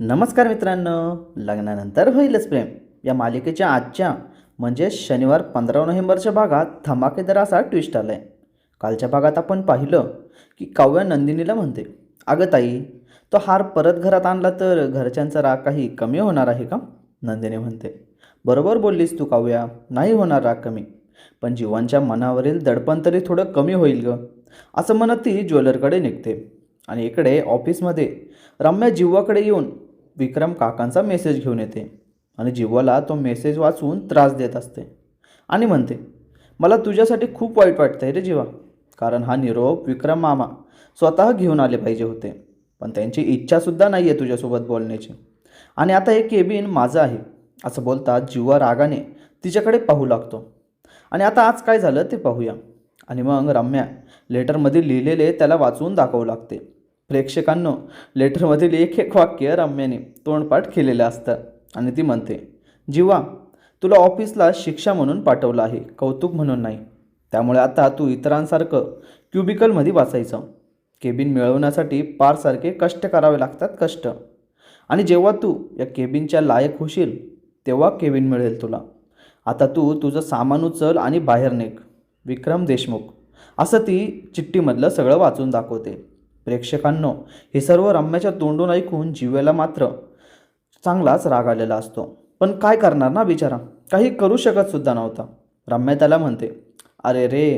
नमस्कार मित्रांनो. लग्नानंतर होईलच प्रेम. या मालिकेच्या आजच्या म्हणजे शनिवार पंधरा नोव्हेंबरच्या भागात धमाकेदार असा ट्विस्ट आला आहे कालच्या भागात आपण पाहिलं की काव्या नंदिनीला म्हणते अगं ताई तो हार परत घरात आणला तर घरच्यांचा राग काही कमी होणार आहे का? नंदिनी म्हणते बरोबर बोललीस तू काव्या नाही होणार राग कमी. पण जीवांच्या मनावरील दडपण तरी थोडं कमी होईल गं. असं म्हणत ती ज्वेलरकडे निघते. आणि इकडे ऑफिसमध्ये रम्या जीवाकडे येऊन विक्रम काकांचा मेसेज घेऊन येते आणि जीवाला तो मेसेज वाचून त्रास देत असते. आणि म्हणते मला तुझ्यासाठी खूप वाईट वाटतं आहे रे जीवा कारण हा निरोप विक्रम मामा स्वतः घेऊन आले पाहिजे होते. पण त्यांची इच्छासुद्धा नाही आहे तुझ्यासोबत बोलण्याची. आणि आता हे केबिन माझं आहे. असं बोलतात जिवा रागाने तिच्याकडे पाहू लागतो. आणि आता आज काय झालं ते पाहूया. आणि मग रम्या लेटरमध्ये लिहिलेले त्याला वाचून दाखवू लागते. प्रेक्षकांनो लेटरमधील एक एक वाक्य रम्याने तोंडपाठ केलेलं असतं आणि ती म्हणते जीवा तुला ऑफिसला शिक्षा म्हणून पाठवलं आहे कौतुक म्हणून नाही. त्यामुळे आता तू इतरांसारखं क्युबिकलमध्ये वाचायचं. केबिन मिळवण्यासाठी पारसारखे कष्ट करावे लागतात कष्ट. आणि जेव्हा तू या केबिनच्या लायक होशील तेव्हा केबिन मिळेल तुला. आता तू तुझं सामान उचल आणि बाहेर निघ. विक्रम देशमुख. असं ती चिठ्ठीमधलं सगळं वाचून दाखवते. प्रेक्षकांनो हे सर्व रम्याच्या तोंडून ऐकून जिवेला मात्र चांगलाच राग आलेला असतो. पण काय करणार ना बिचारा? काही करू शकत सुद्धा नव्हता. रम्या त्याला म्हणते अरे रे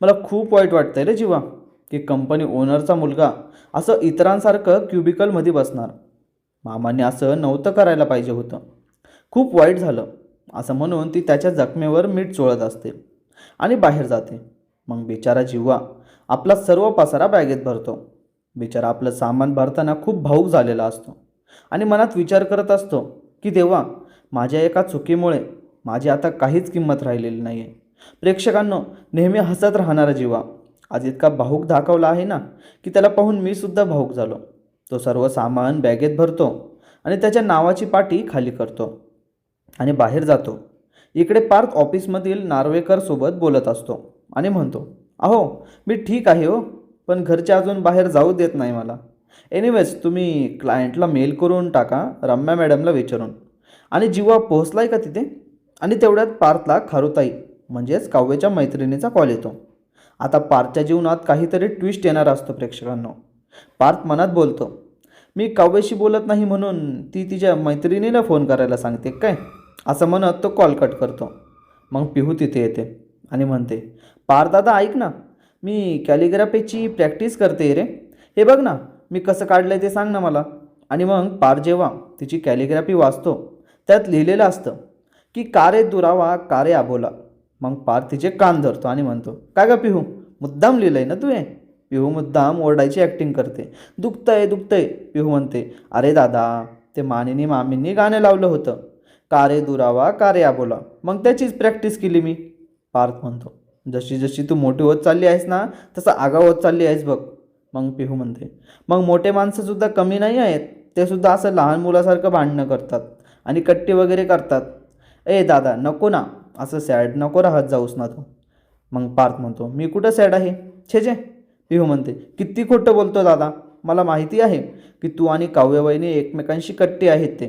मला खूप वाईट वाटतंय रे जीवा की कंपनी ओनरचा मुलगा असं इतरांसारखं क्युबिकलमध्ये बसणार. मामाने असं नव्हतं करायला पाहिजे होतं. खूप वाईट झालं. असं म्हणून ती त्याच्या जखमेवर मीठ चोळत असते आणि बाहेर जाते. मग बिचारा जिव्वा आपला सर्व पसारा बॅगेत भरतो. बिचारा आपलं सामान भरताना खूप भाऊक झालेला असतो. आणि मनात विचार करत असतो की देवा माझ्या एका चुकीमुळे माझी आता काहीच किंमत राहिलेली नाही आहे प्रेक्षकांनो नेहमी हसत राहणारा जीवा आज इतका भाऊक दाखवला आहे ना की त्याला पाहून मी सुद्धा भाऊक झालो. तो सर्व सामान बॅगेत भरतो आणि त्याच्या नावाची पाटी खाली करतो आणि बाहेर जातो. इकडे पार्थ ऑफिसमधील नार्वेकरसोबत बोलत असतो आणि म्हणतो अहो मी ठीक आहे हो. पण घरचे अजून बाहेर जाऊ देत नाही मला. एनिवेज तुम्ही क्लायंटला मेल करून टाका रम्या मॅडमला विचारून. आणि जीवा आहे का तिथे? आणि तेवढ्यात पार्थला खारुताई म्हणजेच काव्याच्या मैत्रिणीचा कॉल येतो. आता पार्थच्या जीवनात काहीतरी ट्विस्ट येणार असतो प्रेक्षकांना. पार्थ मनात बोलतो मी काव्याशी बोलत नाही म्हणून ती तिच्या मैत्रिणीला फोन करायला सांगते काय? असं म्हणत तो कॉल कट करतो. मग पिहू तिथे येते आणि म्हणते पार्थ दादा ऐक ना मी कॅलिग्राफीची प्रॅक्टिस करते रे. हे बघ ना मी कसं काढलं आहे ते सांग ना मला. आणि मग पार जेव्हा तिची कॅलिग्राफी वाचतो त्यात लिहिलेलं असतं की कारे दुरावा कारे आबोला मग पार तिचे कान धरतो आणि म्हणतो काय का पिहू मुद्दाम लिहिलं आहे ना तू हे? पिहू मुद्दाम ओरडायची ॲक्टिंग करते. दुखतंय दुखतंय पिहू म्हणते. अरे दादा ते मानिनी मामींनी गाणं लावलं होतं. कारे दुरावा कारे आबोला मग त्याचीच प्रॅक्टिस केली मी. पार्थ म्हणतो जशी जशी तू मोठी होत चालली आहेस ना तसं आगाव होत चालली आहेस बघ. मग पिहू म्हणते. मग मोठे माणसंसुद्धा कमी नाही आहेत ते सुद्धा असं लहान मुलासारखं भांडणं करतात आणि कट्टी वगैरे करतात. ए दादा नको ना. असं सॅड नको राहत जाऊस ना तू. मग पार्थ म्हणतो मी कुठं सॅड आहे? छे छे पिहू म्हणते किती खोटं बोलतो दादा. मला माहिती आहे की तू आणि काव्यवयनी एकमेकांशी कट्टी आहेत ते.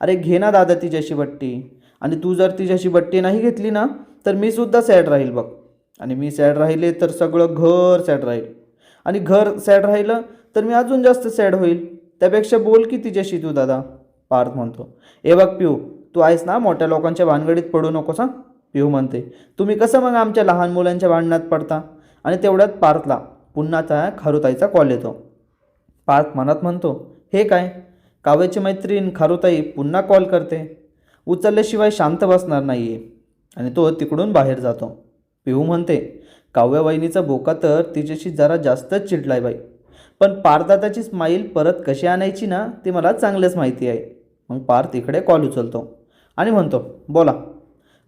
अरे घे ना दादा तिच्याशी बट्टी. आणि तू जर तिच्याशी बट्टी नाही घेतली ना तर मी सुद्धा सॅड राहील बघ. आणि मी सॅड राहिले तर सगळं घर सॅड राहील. आणि घर सॅड राहिलं तर मी अजून जास्त सॅड होईल. त्यापेक्षा बोल की तिच्याशी तू दादा. पार्थ म्हणतो. ए बघ पिऊ तू आहेस ना मोठ्या लोकांच्या भानगडीत पडू नकोस हां? पिऊ म्हणते. तुम्ही कसं मग आमच्या लहान मुलांच्या भांडणात पडता? आणि तेवढ्यात पार्थला पुन्हा त्या खारुताईचा कॉल येतो. पार्थ मनात म्हणतो हे काय? काव्याची मैत्रीण खारुताई पुन्हा कॉल करते. उचलल्याशिवाय शांत बसणार नाही आहे आणि तो तिकडून बाहेर जातो. पिहू म्हणते. काव्यवाहिनीचा बोका तर तिच्याशी जरा जास्तच चिडलाय बाई. पण पारदाताची स्माईल परत कशी आणायची ना ते मला चांगलंच माहिती आहे. मग पार्थ इकडे कॉल उचलतो आणि म्हणतो बोला.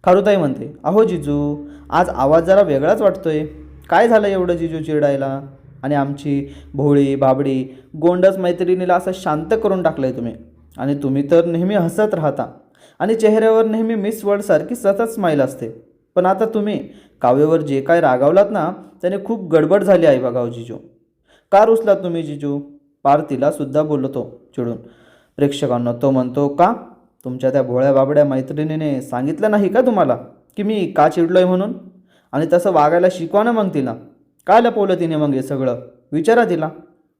खारुताई म्हणते अहो जिजू आज आवाज जरा वेगळाच वाटतोय. काय झालं एवढं जिजू चिडायला? आणि आमची भोळी भाबडी गोंडस मैत्रिणीला असं शांत करून टाकलं आहे तुम्ही. आणि तुम्ही तर नेहमी हसत राहता. आणि चेहऱ्यावर नेहमी मिस वर्डसारखी सतत स्माईल असते. पण आता तुम्ही काव्यावर जे काय रागावलात ना त्याने खूप गडबड झाली आहे बघा हो जिजू. का रुसलात तुम्ही जिजू? पार तिलासुद्धा बोलतो चिडून. प्रेक्षकांना तो म्हणतो का? तुमच्या त्या भोळ्या बाबड्या मैत्रिणीने सांगितलं नाही का तुम्हाला की मी का चिडलो आहे म्हणून? आणि तसं वागायला शिकवा ना मग तिला. काय लपवलं तिने मग हे सगळं? विचारा तिला.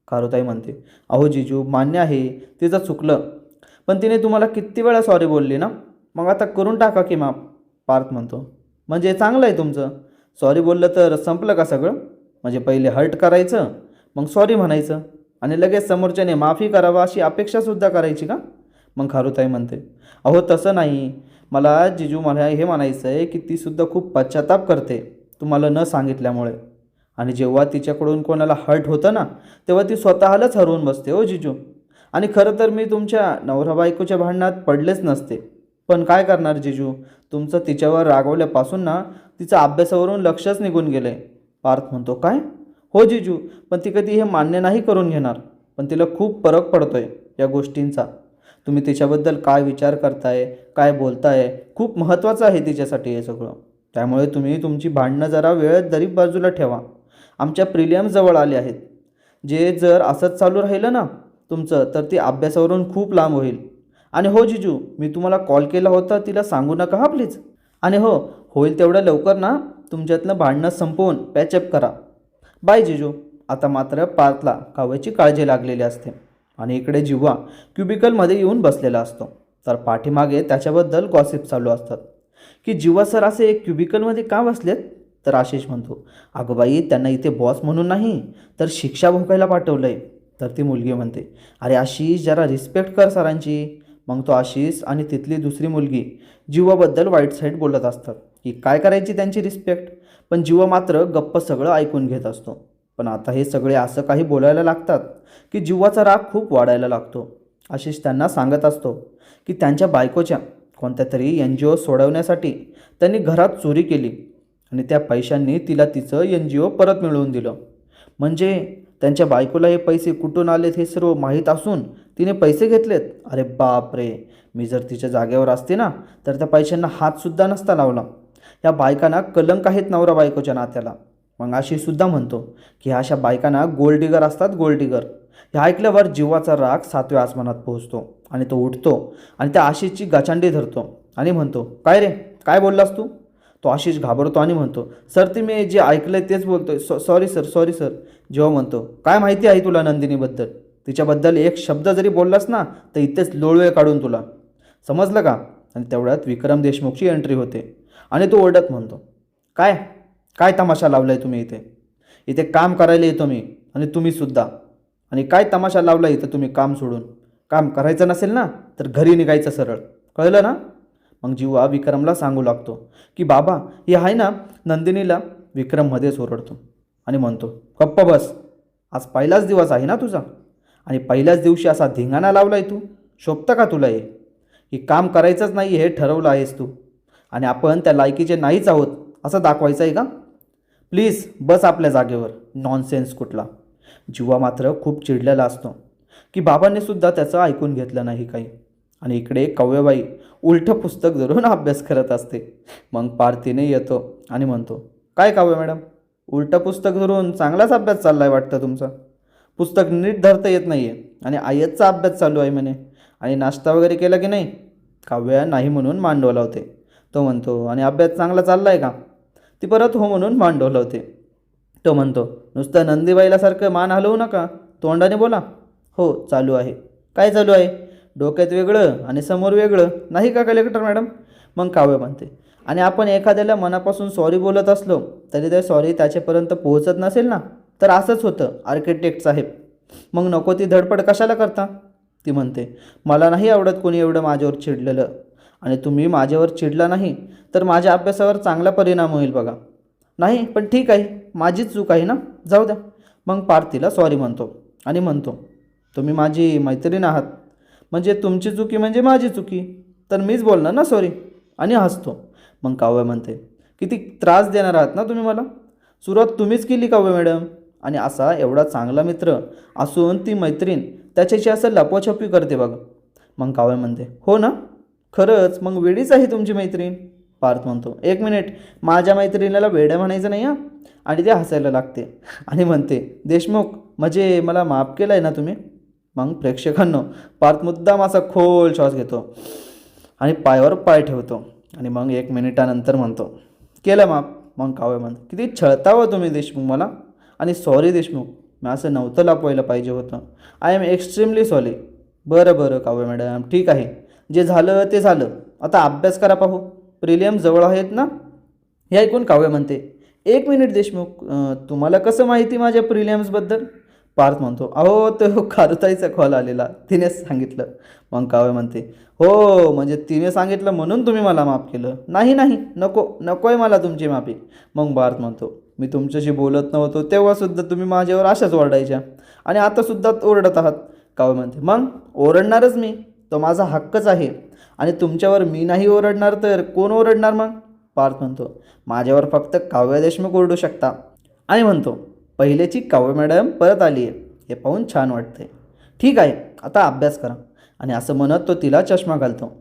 कारुताई म्हणते अहो जिजू मान्य आहे तिचं चुकलं. पण तिने तुम्हाला किती वेळा सॉरी बोलली ना? मग आता करून टाका की माप पार्थ म्हणतो म्हणजे चांगलं आहे तुमचं. सॉरी बोललं तर संपलं का सगळं? म्हणजे पहिले हर्ट करायचं मग सॉरी म्हणायचं. आणि लगेच समोरच्याने माफी करावा अशी अपेक्षासुद्धा करायची का? मग खारुताई म्हणते अहो तसं नाही. मला जिजू मला हे म्हणायचं आहे की तीसुद्धा खूप पश्चाताप करते तुम्हाला न सांगितल्यामुळे. आणि जेव्हा तिच्याकडून कोणाला हर्ट होतं ना तेव्हा ती स्वतःलाच हरवून बसते हो जिजू. आणि खरं तर मी तुमच्या नवरा बायकोच्या भांडणात पडलेच नसते. पण काय करणार जिजू? तुमचं तिच्यावर रागवल्यापासून ना तिचं अभ्यासावरून लक्षच निघून गेलं आहे पार्थ म्हणतो काय? हो जिजू पण ती कधी हे मान्य नाही करून घेणार. पण तिला खूप फरक पडतो आहे या गोष्टींचा. तुम्ही तिच्याबद्दल काय विचार करताय काय बोलताय? खूप महत्त्वाचं आहे तिच्यासाठी हे सगळं. त्यामुळे तुम्ही तुमची भांडणं जरा वेळेत दरी बाजूला ठेवा. आमच्या प्रिलियम जवळ आले आहेत. जे जर असंच चालू राहिलं ना तुमचं तर ती अभ्यासावरून खूप लांब होईल. आणि हो जिजू मी तुम्हाला कॉल केला होता तिला सांगू नका हा प्लीज आणि हो होईल तेवढं लवकर ना तुमच्यातलं भांडणं संपवून पॅचअप करा. बाय जिजू. आता मात्र पार्थला काव्याची काळजी लागलेली असते. आणि इकडे जिव्हा क्युबिकलमध्ये येऊन बसलेला असतो. तर पाठीमागे त्याच्याबद्दल गॉसिप चालू असतात. की जिवा सर असे क्युबिकलमध्ये का बसलेत? तर आशिष म्हणतो अगं बाई त्यांना इथे बॉस म्हणून नाही तर शिक्षा भोगायला पाठवलं आहे तर ती मुलगी म्हणते अरे आशिष जरा रिस्पेक्ट कर सरांची. मग तो आशिष आणि तिथली दुसरी मुलगी जीवाबद्दल वाईट साईड बोलत असतात. की काय करायची त्यांची रिस्पेक्ट पण जीवा मात्र गप्प सगळं ऐकून घेत असतो. पण आता हे सगळे असं काही बोलायला लागतात की जीवाचा राग खूप वाढायला लागतो. आशिष त्यांना सांगत असतो की त्यांच्या बायकोच्या कोणत्या तरी एन जी ओ सोडवण्यासाठी त्यांनी घरात चोरी केली आणि त्या पैशांनी तिला तिचं एन जी ओ परत मिळवून दिलं. म्हणजे त्यांच्या बायकोला हे पैसे कुठून आलेत हे सर्व माहीत असून तिने पैसे घेतलेत. अरे बाप रे मी जर तिच्या जागेवर असते ना तर त्या पैशांना हातसुद्धा नसता लावला. या बायकांना कलंक आहेत नवरा बायकोच्या नात्याला. मग अशीसुद्धा म्हणतो की ह्या अशा बायकांना गोल्डिगर असतात गोल्डिगर. ह्या हे ऐकल्यावर जीवाचा राग सातव्या आसमानात पोहोचतो आणि तो उठतो आणि त्या आशिषची गाचांडी धरतो आणि म्हणतो काय रे काय बोललास तू? तो आशिष घाबरतो आणि म्हणतो सर ते मी जे ऐकलंय तेच बोलतोय. सॉ सॉरी सर सॉरी सर. जेव्हा म्हणतो काय माहिती आहे तुला नंदिनीबद्दल? तिच्याबद्दल एक शब्द जरी बोललास ना तर इथेच लोळवे काढून तुला. समजलं का? आणि तेवढ्यात विक्रम देशमुखची एंट्री होते. आणि तो ओरडत म्हणतो काय? काय तमाशा लावलाय तुम्ही इथे? इथे काम करायला येतो मी आणि तुम्हीसुद्धा आणि काय तमाशा लावला इथं तुम्ही काम सोडून? काम करायचं नसेल ना तर घरी निघायचं सरळ. कळलं ना? मग जीवा विक्रमला सांगू लागतो की बाबा हे आहे ना नंदिनीला विक्रममध्येच ओरडतो. आणि म्हणतो गप्प बस. आज पहिलाच दिवस आहे ना तुझा? आणि पहिल्याच दिवशी असा धिंगाणा लावलाय तू. शोभतं का तुला हे? की काम करायचंच नाही हे ठरवलं आहेस तू. आणि आपण त्या लायकीचे नाहीच आहोत असं दाखवायचं आहे का? प्लीज बस आपल्या जागेवर. नॉनसेन्स कुठला? जीवा मात्र खूप चिडलेला असतो. की बाबांनी सुद्धा त्याचं ऐकून घेतलं नाही काही. आणि इकडे कव्यबाई उलटं पुस्तक धरून अभ्यास करत असते. मग पार्थिने येतो आणि म्हणतो काय काव्य मॅडम? उलटं पुस्तक धरून चांगलाच अभ्यास चालला आहे वाटतं तुमचा? पुस्तक नीट धरता येत नाही आहे आणि आयतचा अभ्यास चालू आहे म्हणे. आणि नाश्ता वगैरे केला की नाही? काव्या नाही म्हणून मान डोलावते तो म्हणतो आणि अभ्यास चांगला चालला आहे का? ती परत हो म्हणून मान डोलावते तो म्हणतो नुसतं नंदीबाईलासारखं मान हलवू नका. तोंडाने बोला. हो चालू आहे. काय चालू आहे? डोक्यात वेगळं आणि समोर वेगळं. नाही का कलेक्टर मॅडम. मग काव्य म्हणते आणि आपण एखाद्याला मनापासून सॉरी बोलत असलो तरी ते सॉरी त्याच्यापर्यंत पोहोचत नसेल ना? तर असंच होतं आर्किटेक्ट साहेब. मग नको ती धडपड कशाला करता? ती म्हणते मला नाही आवडत कोणी एवढं माझ्यावर चिडलेलं. आणि तुम्ही माझ्यावर चिडला नाही तर माझ्या अभ्यासावर चांगला परिणाम होईल बघा. नाही पण ठीक आहे. माझीच चूक आहे ना? जाऊ द्या. मग पार्थिला सॉरी म्हणतो आणि म्हणतो तुम्ही माझी मैत्रीण आहात. म्हणजे तुमची चुकी म्हणजे माझी चुकी. तर मीच बोलणार ना सॉरी आणि हसतो. मग काव्य म्हणते किती त्रास देणार आहात ना तुम्ही मला? सुरुवात तुम्हीच केली काव्य मॅडम. आणि असा एवढा चांगला मित्र असून ती मैत्रीण त्याच्याशी असं लपवाछपी करते बघ. मग कावळे म्हणते हो ना? खरंच? मग वेडीच आहे तुमची मैत्रीण? पार्थ म्हणतो एक मिनिट माझ्या मैत्रिणीला वेड्या म्हणायचं नाही हा? आणि ते हसायला लागते. आणि म्हणते देशमुख म्हणजे मला माफ केलं आहे ना तुम्ही? मग प्रेक्षकांनो पार्थ मुद्दाम असा खोल श्वास घेतो आणि पायावर पाय ठेवतो. आणि मग एक मिनिटानंतर म्हणतो केलं माप मग कावळे म्हणतो किती छळतावं हो तुम्ही देशमुख मला? आणि सॉरी देशमुख मी असं नव्हतं लपवायला पाहिजे होतं. आय एम एक्स्ट्रीमली सॉरी बरं बरं काव्य मॅडम ठीक आहे. जे झालं ते झालं. आता अभ्यास करा पाहू. प्रिलियम जवळ आहेत ना? हे ऐकून काव्य म्हणते एक मिनिट देशमुख तुम्हाला कसं माहिती माझ्या प्रिलियम्सबद्दल पार्थ म्हणतो अहो तो कारुताईचा कॉल आलेला. तिनेच सांगितलं. मग काव्य म्हणते हो म्हणजे तिने सांगितलं म्हणून तुम्ही मला माफ केलं. नाही नाही नको नको आहे मला तुमची माफी. मग पार्थ म्हणतो मी तुमच्याशी बोलत नव्हतो तेव्हासुद्धा तुम्ही माझ्यावर अशाच ओरडायच्या. आणि आतासुद्धा ओरडत आहात. काव्य म्हणते मग ओरडणारच मी. तो माझा हक्कच आहे. आणि तुमच्यावर मी नाही ओरडणार तर कोण ओरडणार मग? पार्थ म्हणतो माझ्यावर फक्त काव्य देशमुख ओरडू शकता. आणि म्हणतो पहिलेची काव्य मॅडम परत आली आहे हे पाहून छान वाटते ठीक आहे. आता अभ्यास करा. आणि असं म्हणत तो तिला चष्मा घालतो.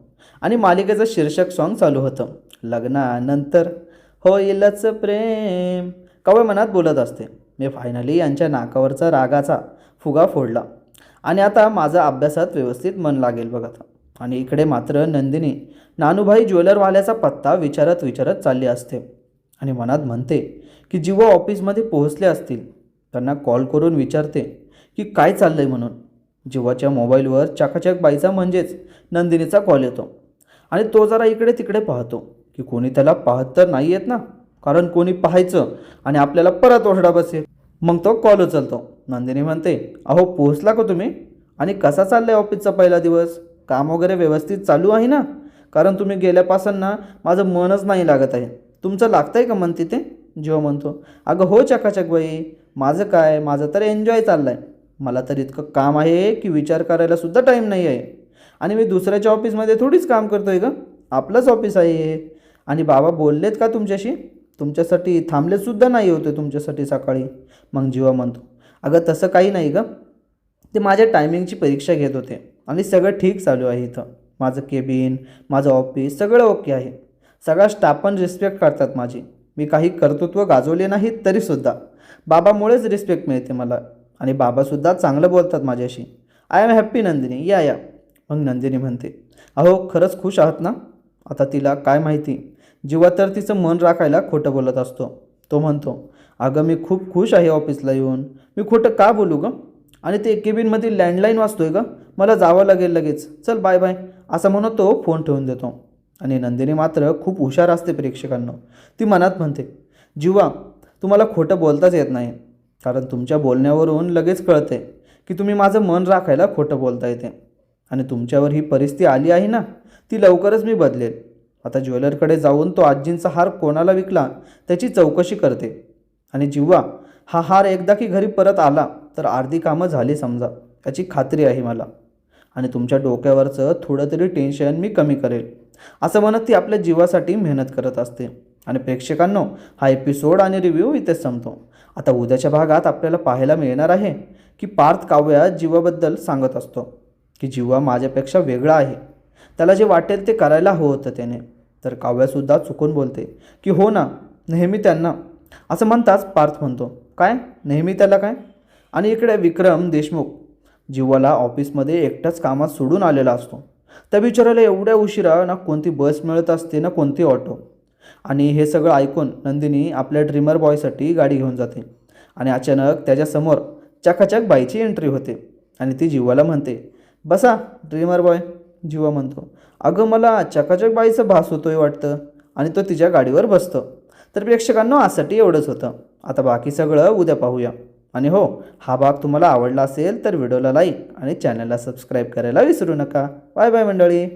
आणि मालिकेचं शीर्षक सॉन्ग चालू होतं. लग्नानंतर होईलच प्रेम. कवय मनात बोलत असते. मी फायनली यांच्या नाकावरचा रागाचा फुगा फोडला. आणि आता माझं अभ्यासात व्यवस्थित मन लागेल बघत. आणि इकडे मात्र नंदिनी नानूभाई ज्वेलरवाल्याचा पत्ता विचारत विचारत चालली असते. आणि मनात म्हणते की जेव्हा ऑफिसमध्ये पोहोचले असतील. त्यांना कॉल करून विचारते की काय चाललं आहे म्हणून. जीवाच्या मोबाईलवर चाकाचक बाईचा म्हणजेच नंदिनीचा कॉल येतो. आणि तो जरा इकडे तिकडे पाहतो की कोणी त्याला पाहत तर नाही येत ना? कारण कोणी पाहायचं आणि आपल्याला परत ओरडा बसेल. मग तो कॉल उचलतो. नंदिनी म्हणते अहो पोहोचला का तुम्ही? आणि कसा चाललाय ऑफिसचा पहिला दिवस? काम वगैरे व्यवस्थित चालू आहे ना? कारण तुम्ही गेल्यापासून ना माझं मनच नाही लागत आहे. तुमचं लागतं आहे का मन तिथे? जेव्हा म्हणतो अगं हो चकाचक बाई. माझं काय? माझं तर एन्जॉय चाललं आहे मला तर इतकं काम आहे की विचार करायला सुद्धा टाईम नाही आहे. आणि मी दुसऱ्याच्या ऑफिसमध्ये थोडीच काम करतो आहे का आपलंच ऑफिस आहे हे. आणि बाबा बोललेत का तुमच्याशी? तुमच्यासाठी थांबले सुद्धा नाही होते तुमच्यासाठी सकाळी. मग जीवा म्हणतो अगं तसं काही नाही गं. ते माझ्या टायमिंगची परीक्षा घेत होते आणि सगळं ठीक चालू आहे इथं. माझं केबिन माझं ऑफिस सगळं ओके आहे. सगळा स्टाफ पण रिस्पेक्ट करतात माझी. मी काही कर्तृत्व गाजवले नाहीत तरीसुद्धा बाबामुळेच रिस्पेक्ट मिळते मला. आणि बाबासुद्धा चांगलं बोलतात माझ्याशी. I am happy Nandini. या या. मग नंदिनी म्हणते अहो खरंच खुश आहात ना? आता तिला काय माहिती? जेव्हा तर तिचं मन राखायला खोटं बोलत असतो. तो म्हणतो अगं मी खूप खुश आहे ऑफिसला येऊन. मी खोटं का बोलू गं? आणि ते केबिनमधील लँडलाईन वाचतोय का मला जावं लागेल लगेच. चल बाय बाय. असं म्हणून तो फोन ठेवून देतो. आणि नंदिनी मात्र खूप हुशार असते प्रेक्षकांना. ती मनात म्हणते जीवा तुम्हाला खोटं बोलताच येत नाही. कारण तुमच्या बोलण्यावरून लगेच कळते की तुम्ही माझं मन राखायला खोटं बोलता येते आणि तुमच्यावर ही परिस्थिती आली आहे ना ती लवकरच मी बदलेल. आता ज्वेलरकडे जाऊन तो आजींचा हार कोणाला विकला त्याची चौकशी करते. आणि जिव्हा हा हार एकदा की घरी परत आला तर अर्धी कामं झाली समजा याची खात्री आहे मला. आणि तुमच्या डोक्यावरचं थोडं तरी टेन्शन मी कमी करेल. असं म्हणत ती आपल्या जीवासाठी मेहनत करत असते. आणि प्रेक्षकांनो हा एपिसोड आणि रिव्ह्यू इथेच संपतो. आता उद्याच्या भागात आपल्याला पाहायला मिळणार आहे की पार्थ काव्या जीवाबद्दल सांगत असतो की जीवा माझ्यापेक्षा वेगळा आहे त्याला जे वाटेल ते करायला हवं होतं त्याने. तर काव्यासुद्धा चुकून बोलते की हो ना नेहमी त्यांना. असं म्हणताच पार्थ म्हणतो काय? नेहमी त्याला काय? आणि इकडे विक्रम देशमुख जीवाला ऑफिसमध्ये एकटाच कामात सोडून आलेला असतो. त्या बिचाराला एवढ्या उशिरा ना कोणती बस मिळत असते ना कोणती ऑटो. आणि हे सगळं ऐकून नंदिनी आपल्या ड्रीमर बॉयसाठी गाडी घेऊन जाते. आणि अचानक त्याच्यासमोर चकाचक बाईची एंट्री होते. आणि ती जीवाला म्हणते बसा ड्रीमर बॉय जीवा म्हणतो. अगं मला चकाचक बाईचं भास होतोय वाटतं आणि तो तिच्या गाडीवर बसतो. तर प्रेक्षकांनो आजसाठी एवढंच होतं. आता बाकी सगळं उद्या पाहूया. आणि हो हा भाग तुम्हाला आवडला असेल तर व्हिडिओला लाईक आणि चॅनलला सबस्क्राईब करायला विसरू नका. बाय बाय मंडळी.